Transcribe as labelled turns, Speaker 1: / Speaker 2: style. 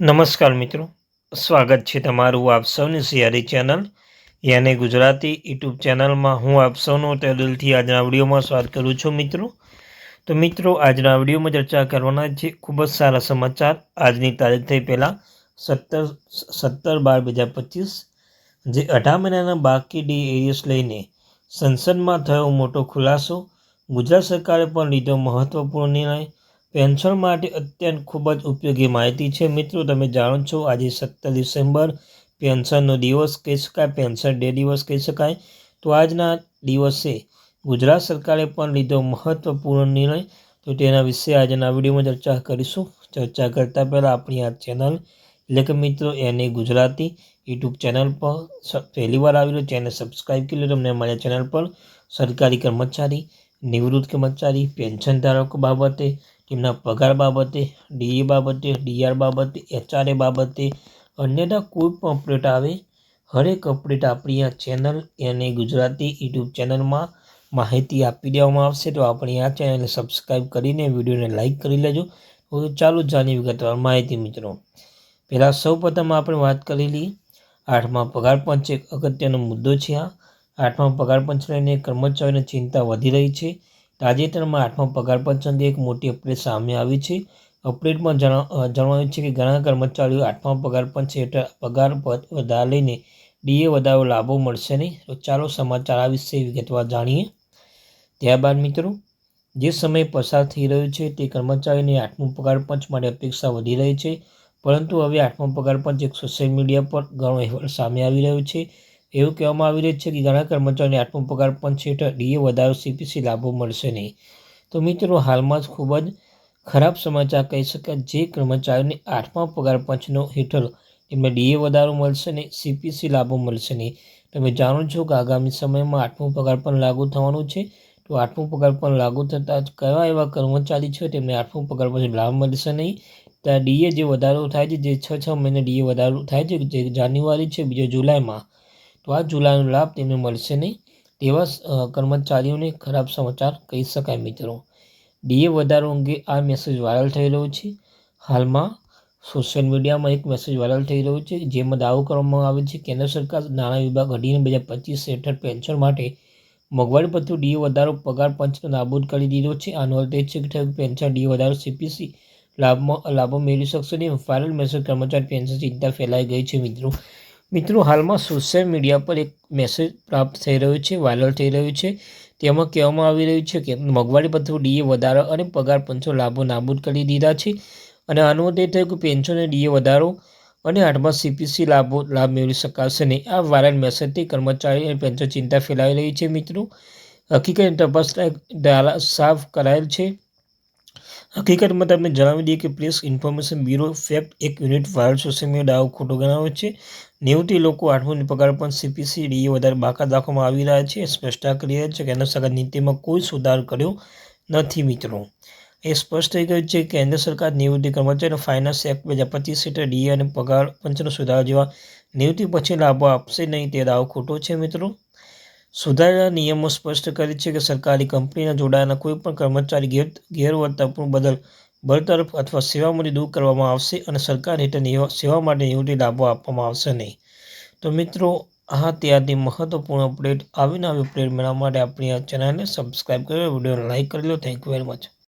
Speaker 1: નમસ્કાર મિત્રો. સ્વાગત છે તમારું આપ સૌની સિયારી ચેનલ યાને ગુજરાતી યુટ્યુબ ચેનલમાં. હું આપ સૌનો દિલથી આજના વિડીયોમાં સ્વાગત કરું છું મિત્રો. તો મિત્રો, આજના વિડીયોમાં ચર્ચા કરવાના છે ખૂબ જ સારા સમાચાર. આજની તારીખ થઈ પહેલાં સત્તર સત્તર બાર બે હજાર પચીસ, જે અઢાર મહિનાના બાકી ડી એરિયસ લઈને સંસદમાં થયો મોટો ખુલાસો. ગુજરાત સરકારે પણ લીધો મહત્વપૂર્ણ નિર્ણય. પેન્શન માટે અત્યંત ખૂબ જ ઉપયોગી માહિતી છે. મિત્રો, તમે જાણો છો, આજે સત્તર ડિસેમ્બર, પેન્શનનો દિવસ કહી શકાય, પેન્શન ડે દિવસ કહી શકાય. તો આજના દિવસે ગુજરાત સરકારે પણ લીધો મહત્વપૂર્ણ નિર્ણય. તો તેના વિશે આજના વિડીયોમાં ચર્ચા કરીશું. ચર્ચા કરતાં પહેલાં આપણી આ ચેનલ, એટલે કે મિત્રો, એને ગુજરાતી યુટ્યુબ ચેનલ પર પહેલીવાર આવી આવેલો ચેનલ સબસ્ક્રાઈબ કરી લો, તમને અમારી ચેનલ પર સરકારી કર્મચારી, નિવૃત્ત કર્મચારી પેન્શન ધારકો બાબતે તેમના પગાર બાબતે ડીએ બાબતે ડીઆર બાબતે એચઆરએ બાબતે અન્યના કોઈ પણ અપડેટ આવે. હરેક અપડેટ આપણી આ ચેનલ એને ગુજરાતી યુટ્યુબ ચેનલમાં માહિતી આપી દેવામાં આવશે. તો આપણી આ ચેનલને સબસ્ક્રાઈબ કરીને વિડીયોને લાઇક કરી લેજો. તો ચાલો જાણી વિગતવાર માહિતી મિત્રો. પહેલાં સૌ પ્રથમ આપણે વાત કરેલી આઠમા પગાર પંચ એક અગત્યનો મુદ્દો છે આ. આઠમા પગાર પંચ લઈને કર્મચારીઓની ચિંતા વધી રહી છે. તાજેતરમાં આઠમા પગાર પંચ અંગે એક મોટી અપડેટ સામે આવી છે. અપડેટમાં જણાવ્યું છે કે ઘણા કર્મચારીઓ આઠમા પગાર પંચ હેઠળ પગાર વધારા લઈને ડીએ વધારો લાભો મળશે નહીં. તો ચાલો સમાચાર આ વિશે વિગતવાર જાણીએ. ત્યારબાદ મિત્રો, જે સમય પસાર થઈ રહ્યો છે તે કર્મચારીઓની આઠમું પગાર પંચ માટે અપેક્ષા વધી રહી છે. પરંતુ હવે આઠમો પગાર પંચ એક સોશિયલ મીડિયા પર ઘણો અહેવાલ સામે આવી રહ્યો છે. એવું કહેવામાં આવી રહ્યું છે કે ઘણા કર્મચારીઓને આઠમો પગાર પંચ હેઠળ ડીએ વધારો સીપીસી લાભો મળશે નહીં. તો મિત્રો, હાલમાં જ ખૂબ જ ખરાબ સમાચાર કહી શકાય જે કર્મચારીઓને આઠમા પગાર પંચનો હેઠળ એમને ડીએ વધારો મળશે નહીં સીપીસી લાભો મળશે નહીં. તમે જાણો છો કે આગામી સમયમાં આઠમો પગાર પણ લાગુ થવાનું છે. તો આઠમો પગાર પણ લાગુ થતાં કયા એવા કર્મચારી છે તેમને આઠમો પગાર પછી લાભ મળશે નહીં? ત્યાં ડીએ જે વધારો થાય છે, જે છ છ મહિને ડીએ વધારો થાય છે, જે જાન્યુઆરી છે, બીજો જુલાઈમાં તો આ જુલાઈનો લાભ તેમને મળશે નહીં. તેવા કર્મચારીઓને ખરાબ સમાચાર કહી શકાય મિત્રો. ડીએ વધારો અંગે આ મેસેજ વાયરલ થઈ રહ્યો છે. હાલમાં સોશિયલ મીડિયામાં એક મેસેજ વાયરલ થઈ રહ્યો છે, જેમાં દાવો કરવામાં આવે છે, કેન્દ્ર સરકાર નાણાં વિભાગ અઢીને બે હજાર પચીસ હેઠળ પેન્શન માટે મોંઘવારી ભથ્થું ડીએ વધારો પગાર પંચનો નાબૂદ કરી દીધો છે. આનો અર્થ એ છે કે પેન્શન ડીએ વધારો સીપીસી લાભમાં, લાભો મેળવી શકશે નહીં. વાયરલ મેસેજ કર્મચારી પેન્શન ચિંતા ફેલાઈ ગઈ છે મિત્રો. મિત્રો, હાલમાં સોશિયલ મીડિયા પર એક મેસેજ પ્રાપ્ત થઈ રહ્યો છે વાયરલ થઈ રહ્યું છે. તેમાં કહેવામાં આવી રહ્યું છે કે મોંઘવારી ભથ્થું ડીએ વધારો અને પગાર પંચો લાભો નાબૂદ કરી દીધા છે. અને આનો અર્થ થયો કે પેન્શન ડીએ વધારો અને આઠમા સીપીસી લાભો લાભ મેળવી શકાશે નહીં. આ વાયરલ મેસેજથી કર્મચારી અને પેન્શન ચિંતા ફેલાઈ રહી છે મિત્રો. હકીકત તપાસ સાફ કરાયેલ છે. હકીકતમાં તમને જણાવી દઈએ કે પ્રેસ ઇન્ફોર્મેશન બ્યુરો ફેક્ટ એક યુનિટ સોશિયલ મીડિયા દાવો ખોટો ગણાવે છે. નેવથી લોકો આઠમોની પગાર પણ સીપીસી ડીએ વધારે બાકાત રાખવામાં આવી રહ્યા છે. સ્પષ્ટતા કરી રહ્યા છે કેન્દ્ર સરકાર નીતિમાં કોઈ સુધાર કર્યો નથી મિત્રો. એ સ્પષ્ટ થઈ ગયું છે કે કેન્દ્ર સરકાર નિવૃત્તિ કર્મચારીઓ ફાઇનાન્સ એક્ટ બે હજાર પચીસ હેઠળ ડીએ અને પગાર પંચનો સુધારો જેવા નિવૃત્તિ પછી લાભો આપશે નહીં તે દાવો ખોટો છે મિત્રો. સુધારેલા નિયમો સ્પષ્ટ કરે છે કે સરકારી કંપનીના જોડાયેલા કોઈપણ કર્મચારી ગેર ગેરવર્તણૂક બદલ બળતરફ અથવા સેવામાંથી દૂર કરવામાં આવશે અને સરકાર હેઠળ સેવા માટે નિવૃત્તિ લાભો આપવામાં આવશે નહીં. તો મિત્રો, આ ત્યારથી મહત્વપૂર્ણ અપડેટ આવીને આવી અપડેટ મેળવવા માટે આપણી આ ચેનલને સબસ્ક્રાઈબ કરી વિડીયોને લાઇક કરી લો. Thank you very much